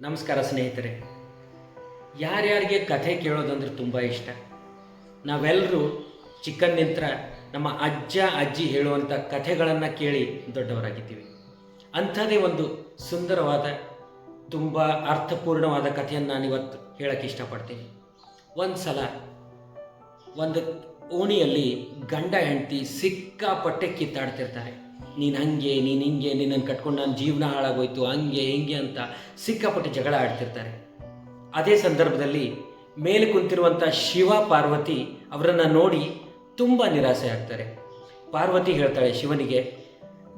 ನಮಸ್ಕಾರ ಸ್ನೇಹಿತರೆ. ಯಾರ್ಯಾರಿಗೆ ಕಥೆ ಕೇಳೋದಂದ್ರೆ ತುಂಬ ಇಷ್ಟ. ನಾವೆಲ್ಲರೂ ಚಿಕ್ಕಂದಿಂತ್ರ ನಮ್ಮ ಅಜ್ಜ, ಅಜ್ಜಿ ಹೇಳುವಂಥ ಕಥೆಗಳನ್ನು ಕೇಳಿ ದೊಡ್ಡವರಾಗಿದ್ದೀವಿ. ಅಂಥದ್ದೇ ಒಂದು ಸುಂದರವಾದ, ತುಂಬ ಅರ್ಥಪೂರ್ಣವಾದ ಕಥೆಯನ್ನು ನಾನು ಇವತ್ತು ಹೇಳೋಕ್ಕೆ ಇಷ್ಟಪಡ್ತೀನಿ. ಒಂದು ಸಲ ಒಂದು ಓಣಿಯಲ್ಲಿ ಗಂಡ ಹೆಂಡತಿ ಸಿಕ್ಕಾಪಟ್ಟೆ ಕಿತ್ತಾಡ್ತಿರ್ತಾರೆ. ನೀನು ಹಂಗೆ, ನೀನು ಹಿಂಗೆ, ನಿನ್ನನ್ನು ಕಟ್ಕೊಂಡು ನನ್ನ ಜೀವನ ಹಾಳಾಗೋಯ್ತು, ಹಂಗೆ, ಹಿಂಗೆ ಅಂತ ಸಿಕ್ಕಾಪಟ್ಟೆ ಜಗಳ ಆಡ್ತಿರ್ತಾರೆ. ಅದೇ ಸಂದರ್ಭದಲ್ಲಿ ಮೇಲೆ ಕುಂತಿರುವಂಥ ಶಿವ ಪಾರ್ವತಿ ಅವರನ್ನು ನೋಡಿ ತುಂಬ ನಿರಾಸೆ ಆಗ್ತಾರೆ. ಪಾರ್ವತಿ ಹೇಳ್ತಾಳೆ ಶಿವನಿಗೆ,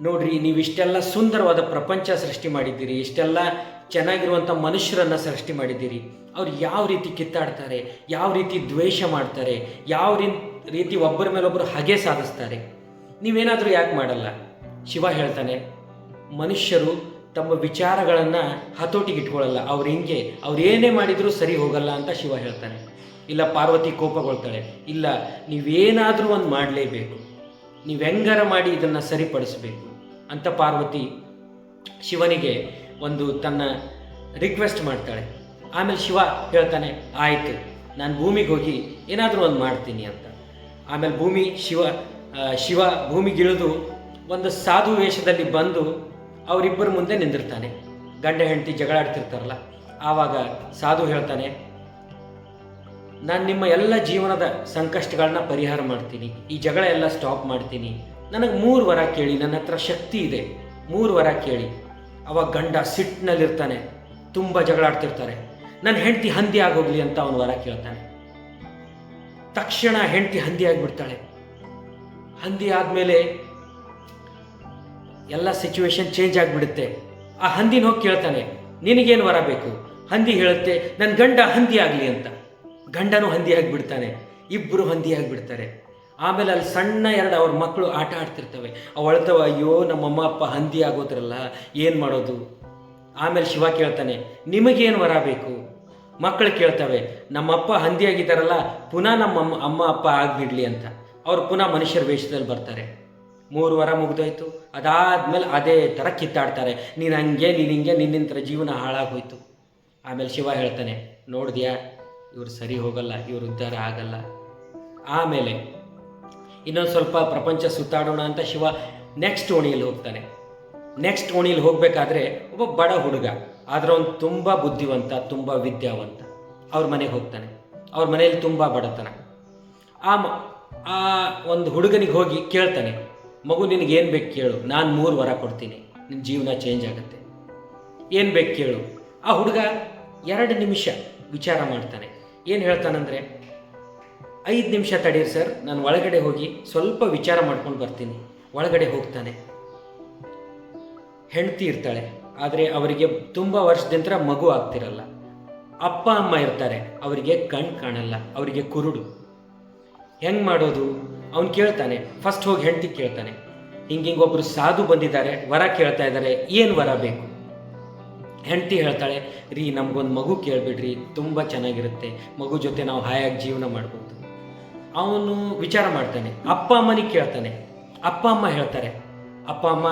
ನೋಡ್ರಿ, ನೀವು ಇಷ್ಟೆಲ್ಲ ಸುಂದರವಾದ ಪ್ರಪಂಚ ಸೃಷ್ಟಿ ಮಾಡಿದ್ದೀರಿ, ಇಷ್ಟೆಲ್ಲ ಚೆನ್ನಾಗಿರುವಂಥ ಮನುಷ್ಯರನ್ನು ಸೃಷ್ಟಿ ಮಾಡಿದ್ದೀರಿ. ಅವ್ರು ಯಾವ ರೀತಿ ಕಿತ್ತಾಡ್ತಾರೆ, ಯಾವ ರೀತಿ ದ್ವೇಷ ಮಾಡ್ತಾರೆ, ಯಾವ ರೀತಿ ಒಬ್ಬರ ಮೇಲೊಬ್ಬರು ಹಗೆ ಸಾಧಿಸ್ತಾರೆ. ನೀವೇನಾದರೂ ಯಾಕೆ ಮಾಡಲ್ಲ? ಶಿವ ಹೇಳ್ತಾನೆ, ಮನುಷ್ಯರು ತಮ್ಮ ವಿಚಾರಗಳನ್ನು ಹತೋಟಿಗೆ ಇಟ್ಕೊಳ್ಳಲ್ಲ. ಅವ್ರು ಹಿಂಗೆ, ಅವ್ರು ಏನೇ ಮಾಡಿದರೂ ಸರಿ ಹೋಗಲ್ಲ ಅಂತ ಶಿವ ಹೇಳ್ತಾನೆ. ಇಲ್ಲ, ಪಾರ್ವತಿ ಕೋಪಗೊಳ್ತಾಳೆ. ಇಲ್ಲ, ನೀವೇನಾದರೂ ಒಂದು ಮಾಡಲೇಬೇಕು. ನೀವು ಹೆಂಗಾರ ಮಾಡಿ ಇದನ್ನು ಸರಿಪಡಿಸಬೇಕು ಅಂತ ಪಾರ್ವತಿ ಶಿವನಿಗೆ ಒಂದು ತನ್ನ ರಿಕ್ವೆಸ್ಟ್ ಮಾಡ್ತಾಳೆ. ಆಮೇಲೆ ಶಿವ ಹೇಳ್ತಾನೆ, ಆಯಿತು, ನಾನು ಭೂಮಿಗೆ ಹೋಗಿ ಏನಾದರೂ ಒಂದು ಮಾಡ್ತೀನಿ ಅಂತ. ಆಮೇಲೆ ಭೂಮಿ ಶಿವ ಶಿವ ಭೂಮಿಗಿಳಿದು ಒಂದು ಸಾಧು ವೇಷದಲ್ಲಿ ಬಂದು ಅವರಿಬ್ಬರ ಮುಂದೆ ನಿಂದಿರ್ತಾನೆ. ಗಂಡ ಹೆಂಡತಿ ಜಗಳಾಡ್ತಿರ್ತಾರಲ್ಲ ಆವಾಗ ಸಾಧು ಹೇಳ್ತಾನೆ, ನಾನು ನಿಮ್ಮ ಎಲ್ಲ ಜೀವನದ ಸಂಕಷ್ಟಗಳನ್ನ ಪರಿಹಾರ ಮಾಡ್ತೀನಿ. ಈ ಜಗಳ ಎಲ್ಲ ಸ್ಟಾಪ್ ಮಾಡ್ತೀನಿ. ನನಗೆ ಮೂರು ವರ ಕೇಳಿ, ನನ್ನ ಹತ್ರ ಶಕ್ತಿ ಇದೆ. ಮೂರು ವರ ಕೇಳಿ. ಅವಾಗ ಗಂಡ ಸಿಟ್ಟಿನಲ್ಲಿರ್ತಾನೆ ತುಂಬ ಜಗಳ ಆಡ್ತಿರ್ತಾರೆ. ನನ್ನ ಹೆಂಡತಿ ಹಂದಿ ಆಗೋಗ್ಲಿ ಅಂತ ಅವನು ವರ ಕೇಳ್ತಾನೆ. ತಕ್ಷಣ ಹೆಂಡತಿ ಹಂದಿ ಆಗಿಬಿಡ್ತಾಳೆ. ಹಂದಿ ಆದಮೇಲೆ ಎಲ್ಲ ಸಿಚುವೇಶನ್ ಚೇಂಜ್ ಆಗಿಬಿಡುತ್ತೆ. ಆ ಹಂದಿನ ಹೋಗಿ ಕೇಳ್ತಾನೆ, ನಿನಗೇನು ವರ ಬೇಕು? ಹಂದಿ ಹೇಳುತ್ತೆ ನನ್ನ ಗಂಡ ಹಂದಿ ಆಗಲಿ ಅಂತ. ಗಂಡನೂ ಹಂದಿ ಆಗಿಬಿಡ್ತಾನೆ ಇಬ್ಬರು ಹಂದಿ ಆಗಿಬಿಡ್ತಾರೆ. ಆಮೇಲೆ ಅಲ್ಲಿ ಸಣ್ಣ ಎರಡು ಅವ್ರ ಮಕ್ಕಳು ಆಟ ಆಡ್ತಿರ್ತವೆ. ಅವು ಅಯ್ಯೋ ಅಯ್ಯೋ, ನಮ್ಮಮ್ಮ, ಅಪ್ಪ ಹಂದಿ ಆಗೋದ್ರಲ್ಲ, ಏನು ಮಾಡೋದು? ಆಮೇಲೆ ಶಿವ ಕೇಳ್ತಾನೆ, ನಿಮಗೇನು ವರ ಬೇಕು? ಮಕ್ಕಳು ಕೇಳ್ತವೆ, ನಮ್ಮಪ್ಪ ಹಂದಿ ಆಗಿದ್ದಾರಲ್ಲ, ಪುನಃ ನಮ್ಮ ಅಮ್ಮ ಅಮ್ಮ, ಅಪ್ಪ ಆಗಿಬಿಡ್ಲಿ ಅಂತ. ಅವ್ರು ಪುನಃ ಮನುಷ್ಯರ ವೇಷದಲ್ಲಿ ಬರ್ತಾರೆ. ಮೂರು ವಾರ ಮುಗ್ದೋಯ್ತು. ಅದಾದ್ಮೇಲೆ ಅದೇ ಥರ ಕಿತ್ತಾಡ್ತಾರೆ. ನೀನು ಹಂಗೆ, ನೀನು ಹಿಂಗೆ ನಿನ್ನಿಂತರ ಜೀವನ ಹಾಳಾಗೋಯ್ತು. ಆಮೇಲೆ ಶಿವ ಹೇಳ್ತಾನೆ, ನೋಡಿದ್ಯಾ, ಇವ್ರು ಸರಿ ಹೋಗಲ್ಲ, ಇವ್ರು ಉದ್ಧಾರ ಆಗಲ್ಲ. ಆಮೇಲೆ ಇನ್ನೊಂದು ಸ್ವಲ್ಪ ಪ್ರಪಂಚ ಸುತ್ತಾಡೋಣ ಅಂತ ಶಿವ ನೆಕ್ಸ್ಟ್ ಓಣಿಯಲ್ಲಿ ಹೋಗ್ತಾನೆ. ನೆಕ್ಸ್ಟ್ ಓಣಿಯಲ್ಲಿ ಹೋಗಬೇಕಾದ್ರೆ ಒಬ್ಬ ಬಡ ಹುಡುಗ, ಆದರೆ ಅವನು ತುಂಬ ಬುದ್ಧಿವಂತ, ತುಂಬ ವಿದ್ಯಾವಂತ. ಅವ್ರ ಮನೆಗೆ ಹೋಗ್ತಾನೆ. ಅವ್ರ ಮನೆಯಲ್ಲಿ ತುಂಬ ಬಡತನ. ಆ ಆ ಒಂದು ಹುಡುಗನಿಗೆ ಹೋಗಿ ಕೇಳ್ತಾನೆ ಮಗು ನಿನಗೆ ಏನು ಬೇಕು ಕೇಳು. ನಾನು ಮೂರು ವರ ಕೊಡ್ತೀನಿ. ನಿನ್ನ ಜೀವನ ಚೇಂಜ್ ಆಗುತ್ತೆ. ಏನು ಬೇಕು ಕೇಳು. ಆ ಹುಡುಗ ಎರಡು ನಿಮಿಷ ವಿಚಾರ ಮಾಡ್ತಾನೆ. ಏನು ಹೇಳ್ತಾನಂದರೆ, ಐದು ನಿಮಿಷ ತಡೀರಿ ಸರ್. ನಾನು ಒಳಗಡೆ ಹೋಗಿ ಸ್ವಲ್ಪ ವಿಚಾರ ಮಾಡ್ಕೊಂಡು ಬರ್ತೀನಿ. ಒಳಗಡೆ ಹೋಗ್ತಾನೆ. ಹೆಂಡತಿ ಇರ್ತಾಳೆ. ಆದರೆ ಅವರಿಗೆ ತುಂಬ ವರ್ಷದಿಂದ ಮಗು ಆಗ್ತಿರಲ್ಲ. ಅಪ್ಪ, ಅಮ್ಮ ಇರ್ತಾರೆ. ಅವರಿಗೆ ಕಣ್ ಕಾಣಲ್ಲ. ಅವರಿಗೆ ಕುರುಡು. ಹೆಂಗೆ ಮಾಡೋದು? ಅವ್ನು ಕೇಳ್ತಾನೆ ಫಸ್ಟ್ ಹೋಗಿ ಹೆಂಡತಿ ಕೇಳ್ತಾನೆ. ಹಿಂಗೆ ಹಿಂಗೆ ಒಬ್ಬರು ಸಾಧು ಬಂದಿದ್ದಾರೆ, ವರ ಕೇಳ್ತಾ ಇದ್ದಾರೆ, ಏನು ವರ ಬೇಕು? ಹೆಂಡತಿ ಹೇಳ್ತಾಳೆ, ರೀ, ನಮಗೊಂದು ಮಗು ಕೇಳಿಬಿಡ್ರಿ, ತುಂಬ ಚೆನ್ನಾಗಿರುತ್ತೆ, ಮಗು ಜೊತೆ ನಾವು ಹಾಯಾಗಿ ಜೀವನ ಮಾಡ್ಬೋದು. ಅವನು ವಿಚಾರ ಮಾಡ್ತಾನೆ, ಅಪ್ಪ ಅಮ್ಮನಿಗೆ ಕೇಳ್ತಾನೆ. ಅಪ್ಪ ಅಮ್ಮ ಹೇಳ್ತಾರೆ, ಅಪ್ಪ ಅಮ್ಮ,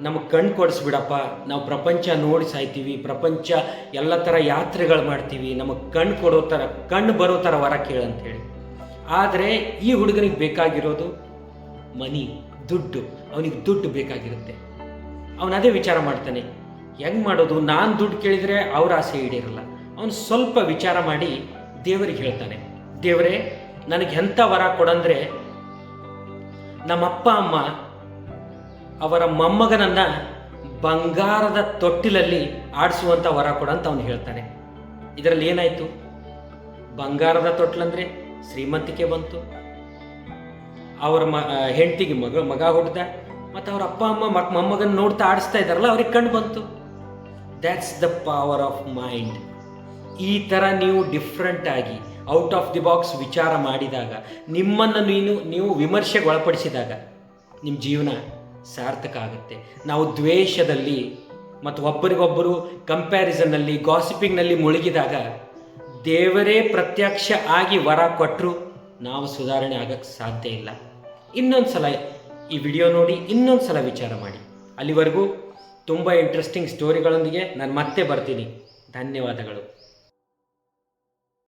ನಮಗೆ ಕಣ್ಣು ಕೊಡಿಸ್ಬಿಡಪ್ಪ, ನಾವು ಪ್ರಪಂಚ ನೋಡಿ ಸಾಯ್ತೀವಿ, ಪ್ರಪಂಚ ಎಲ್ಲ ಥರ ಯಾತ್ರೆಗಳು ಮಾಡ್ತೀವಿ, ನಮಗೆ ಕಣ್ಣು ಕೊಡೋ ಥರ ಕಣ್ಣು ಬರೋ ಥರ ವರ ಕೇಳಂತೇಳಿ. ಆದರೆ ಈ ಹುಡುಗನಿಗೆ ಬೇಕಾಗಿರೋದು ಮನಿ, ದುಡ್ಡು. ಅವನಿಗೆ ದುಡ್ಡು ಬೇಕಾಗಿರುತ್ತೆ. ಅವನು ಅದೇ ವಿಚಾರ ಮಾಡ್ತಾನೆ, ಹೆಂಗೆ ಮಾಡೋದು? ನಾನು ದುಡ್ಡು ಕೇಳಿದರೆ ಅವ್ರ ಆಸೆ ಈಡೇರಲ್ಲ. ಅವನು ಸ್ವಲ್ಪ ವಿಚಾರ ಮಾಡಿ ದೇವರಿಗೆ ಹೇಳ್ತಾನೆ, ದೇವರೇ, ನನಗೆ ಎಂಥ ವರ ಕೊಡಂದ್ರೆ ನಮ್ಮಪ್ಪ, ಅಮ್ಮ, ಅವರ ಮೊಮ್ಮಗನನ್ನು ಬಂಗಾರದ ತೊಟ್ಟಿಲಲ್ಲಿ ಆಡಿಸುವಂಥ ವರ ಕೊಡ ಅಂತ ಅವನು ಹೇಳ್ತಾನೆ. ಇದರಲ್ಲಿ ಏನಾಯಿತು? ಬಂಗಾರದ ತೊಟ್ಲಂದ್ರೆ ಶ್ರೀಮಂತಿಕೆ ಬಂತು. ಅವರ ಮ, ಹೆಂಡತಿಗೆ ಮಗ ಮಗ ಹುಡ್ದ ಮತ್ತು ಅವ್ರ ಅಪ್ಪ, ಅಮ್ಮ ಮಕ್ ಮೊಮ್ಮಗನ ನೋಡ್ತಾ ಆಡಿಸ್ತಾ ಇದ್ದಾರಲ್ಲ, ಅವ್ರಿಗೆ ಕಂಡು ಬಂತು. That's the power of mind ಈ ಥರ ನೀವು ಡಿಫ್ರೆಂಟ್ ಆಗಿ ಔಟ್ ಆಫ್ ದಿ ಬಾಕ್ಸ್ ವಿಚಾರ ಮಾಡಿದಾಗ, ನಿಮ್ಮನ್ನು ನೀನು, ನೀವು ವಿಮರ್ಶೆಗೆ ಒಳಪಡಿಸಿದಾಗ ನಿಮ್ಮ ಜೀವನ ಸಾರ್ಥಕ ಆಗುತ್ತೆ. ನಾವು ದ್ವೇಷದಲ್ಲಿ, ಮತ್ತು ಒಬ್ಬರಿಗೊಬ್ಬರು ಕಂಪ್ಯಾರಿಸನ್ನಲ್ಲಿ ಗಾಸಿಪಿಂಗ್ನಲ್ಲಿ ಮುಳುಗಿದಾಗ ದೇವರೇ ಪ್ರತ್ಯಕ್ಷ ಆಗಿ ವರ ಕೊಟ್ಟರು ನಾವು ಸುಧಾರಣೆ ಆಗಕ್ಕೆ ಸಾಧ್ಯ ಇಲ್ಲ. ಇನ್ನೊಂದು ಸಲ ಈ ವಿಡಿಯೋ ನೋಡಿ ಇನ್ನೊಂದು ಸಲ ವಿಚಾರ ಮಾಡಿ. ಅಲ್ಲಿವರೆಗೂ ತುಂಬ ಇಂಟ್ರೆಸ್ಟಿಂಗ್ ಸ್ಟೋರಿಗಳೊಂದಿಗೆ ನಾನು ಮತ್ತೆ ಬರ್ತೀನಿ. ಧನ್ಯವಾದಗಳು.